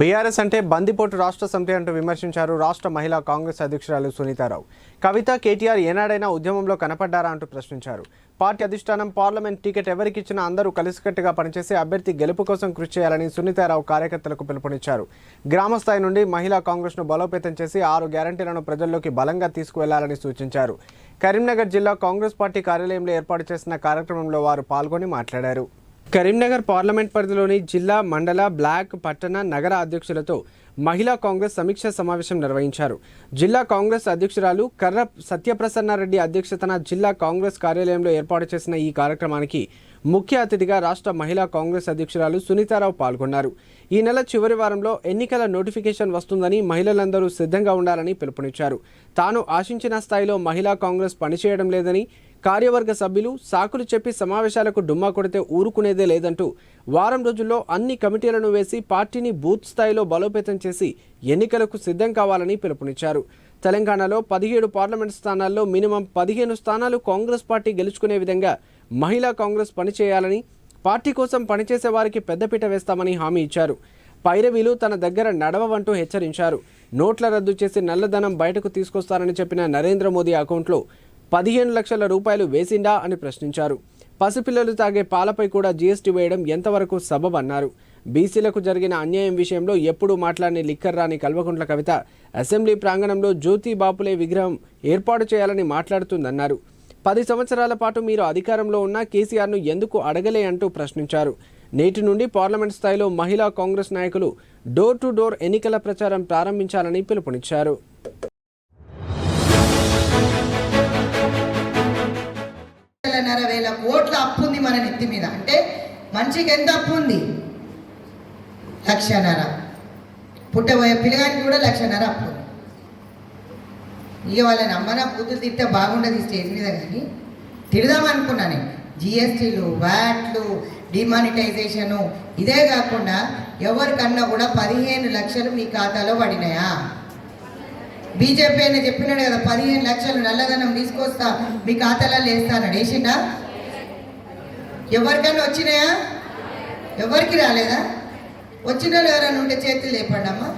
BRS అంటే బందిపోటు రాష్ట్ర సమితి అంటూ విమర్శించారు రాష్ట్ర మహిళా కాంగ్రెస్ అధ్యక్షురాలు సునీతారావు. కవిత కేటీఆర్ ఏనాడైనా ఉద్యమంలో కనపడ్డారా అంటూ ప్రశ్నించారు. పార్టీ అధిష్టానం పార్లమెంట్ టికెట్ ఎవరికిచ్చినా అందరూ కలిసికట్టుగా పనిచేసి అభ్యర్థి గెలుపు కోసం కృషి చేయాలని సునీతారావు కార్యకర్తలకు పిలుపునిచ్చారు. గ్రామ స్థాయి నుండి మహిళా కాంగ్రెస్ను బలోపేతం చేసి ఆరు గ్యారంటీలను ప్రజల్లోకి బలంగా తీసుకువెళ్ళాలని సూచించారు. కరీంనగర్ జిల్లా కాంగ్రెస్ పార్టీ కార్యాలయంలో ఏర్పాటు చేసిన కార్యక్రమంలో వారు పాల్గొని మాట్లాడారు. కరీంనగర్ పార్లమెంట్ పరిధిలోని జిల్లా మండల బ్లాక్ పట్టణ నగర అధ్యక్షులతో మహిళా కాంగ్రెస్ సమీక్ష సమావేశం నిర్వహించారు. జిల్లా కాంగ్రెస్ అధ్యక్షురాలు కర్ర సత్యప్రసన్నారెడ్డి అధ్యక్షతన జిల్లా కాంగ్రెస్ కార్యాలయంలో ఏర్పాటు చేసిన ఈ కార్యక్రమానికి ముఖ్య అతిథిగా రాష్ట్ర మహిళా కాంగ్రెస్ అధ్యక్షురాలు సునీతారావు పాల్గొన్నారు. ఈ నెల చివరి వారంలో ఎన్నికల నోటిఫికేషన్ వస్తుందని మహిళలందరూ సిద్ధంగా ఉండాలని పిలుపునిచ్చారు. తాను ఆశించిన స్థాయిలో మహిళా కాంగ్రెస్ పనిచేయడం లేదని కార్యవర్గ సభ్యులు సాకులు చెప్పి సమావేశాలకు డుమ్మా కొడితే ఊరుకునేదే లేదంటూ వారం రోజుల్లో అన్ని కమిటీలను వేసి పార్టీని బూత్ స్థాయిలో బలోపేతం చేసి ఎన్నికలకు సిద్ధం కావాలని పిలుపునిచ్చారు. తెలంగాణలో పదిహేడు పార్లమెంట్ స్థానాల్లో మినిమం పదిహేను స్థానాలు కాంగ్రెస్ పార్టీ గెలుచుకునే విధంగా మహిళా కాంగ్రెస్ పనిచేయాలని పార్టీ కోసం పనిచేసే వారికి పెద్దపీట వేస్తామని హామీ ఇచ్చారు. పైరవీలు తన దగ్గర నడవవంటూ హెచ్చరించారు. నోట్ల రద్దు చేసి నల్లధనం బయటకు తీసుకొస్తారని చెప్పిన నరేంద్ర మోదీ అకౌంట్లో పదిహేను లక్షల రూపాయలు వేసిండా అని ప్రశ్నించారు. పసిపిల్లలు తాగే పాలపై కూడా జీఎస్టీ వేయడం ఎంతవరకు సబబన్నారు. బీసీలకు జరిగిన అన్యాయం విషయంలో ఎప్పుడూ మాట్లాడిన లిక్కర్ రాని కల్వకుంట్ల కవిత అసెంబ్లీ ప్రాంగణంలో జ్యోతి బాపులే విగ్రహం ఏర్పాటు చేయాలని మాట్లాడుతుందన్నారు. పది సంవత్సరాల పాటు మీరు అధికారంలో ఉన్న కేసీఆర్ను ఎందుకు అడగలే అంటూ ప్రశ్నించారు. నేటి నుండి పార్లమెంట్ స్థాయిలో మహిళా కాంగ్రెస్ నాయకులు డోర్ టు డోర్ ఎన్నికల ప్రచారం ప్రారంభించాలని పిలుపునిచ్చారు. కోట్ల అప్పు ఉంది మన నెత్తి మీద. అంటే మనిషికి ఎంత అప్పు ఉంది లక్షన్నర. పుట్టబోయే పిల్లగానికి కూడా లక్షన్నర అప్పు. ఇక వాళ్ళని అమ్మన కూతురు తిట్టే బాగుండదు ఈ స్టేజ్ మీద కానీ. తిడదాం అనుకున్నా నేను. జిఎస్టీలు వ్యాట్లు డిమానిటైజేషను ఇదే కాకుండా ఎవరికన్నా కూడా పదిహేను లక్షలు మీ ఖాతాలో పడినాయా? బీజేపీ అయినా చెప్పినాడు కదా పదిహేను లక్షలు నల్లధనం తీసుకొస్తా మీ ఖాతాలో వేస్తానడు వేసిండా? ఎవరికైనా వచ్చినాయా? ఎవరికి రాలేదా? వచ్చిన వాళ్ళు ఎవరైనా ఉంటే చేతులు లేపండి అమ్మా.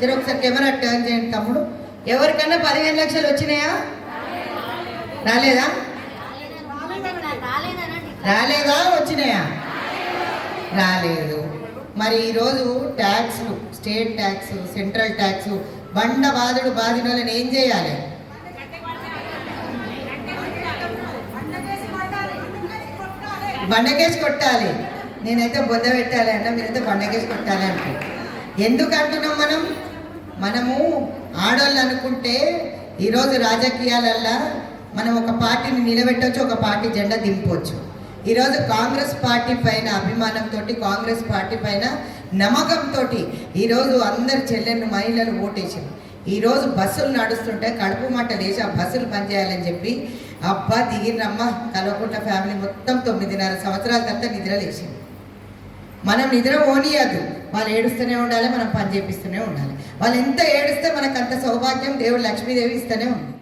జర ఒకసారి కెమెరా టర్న్ చేయండి తమ్ముడు. ఎవరికన్నా పదిహేను లక్షలు వచ్చినాయా? రాలేదా? రాలేదా? వచ్చినాయా? రాలేదు. మరి ఈరోజు ట్యాక్స్లు స్టేట్ ట్యాక్స్ సెంట్రల్ ట్యాక్స్ బండ బాధుడు బాధిన వాళ్ళని ఏం చేయాలి? బండకేసి కొట్టాలి. నేనైతే బొద్ద పెట్టాలి అంట మీరైతే బండకేసి కొట్టాలి అంట. ఎందుకు అంటున్నాం మనం? మనము ఆడోళ్ళు అనుకుంటే ఈరోజు రాజకీయాలల్లో మనం ఒక పార్టీని నిలబెట్టవచ్చు ఒక పార్టీ జెండా దింపవచ్చు ఈరోజు కాంగ్రెస్ పార్టీ పైన అభిమానంతో కాంగ్రెస్ పార్టీ పైన నమ్మకంతో ఈరోజు అందరు చెల్లెళ్ళు మహిళలు ఓటేసారు ఈరోజు బస్సులు నడుస్తుంటే కడుపు మంట లేచి ఆ బస్సులు పనిచేయాలని చెప్పి అబ్బా దిగిరమ్మ కలవకుంట ఫ్యామిలీ మొత్తం తొమ్మిదిన్నర సంవత్సరాల తర్వాత నిద్ర లేచింది. మనం నిద్ర ఓనియద్దు వాళ్ళు ఏడుస్తూనే ఉండాలి మనం పని చేపిస్తూనే ఉండాలి. వాళ్ళు ఎంత ఏడిస్తే మనకు అంత సౌభాగ్యం దేవుడు లక్ష్మీదేవి ఇస్తూనే ఉంది.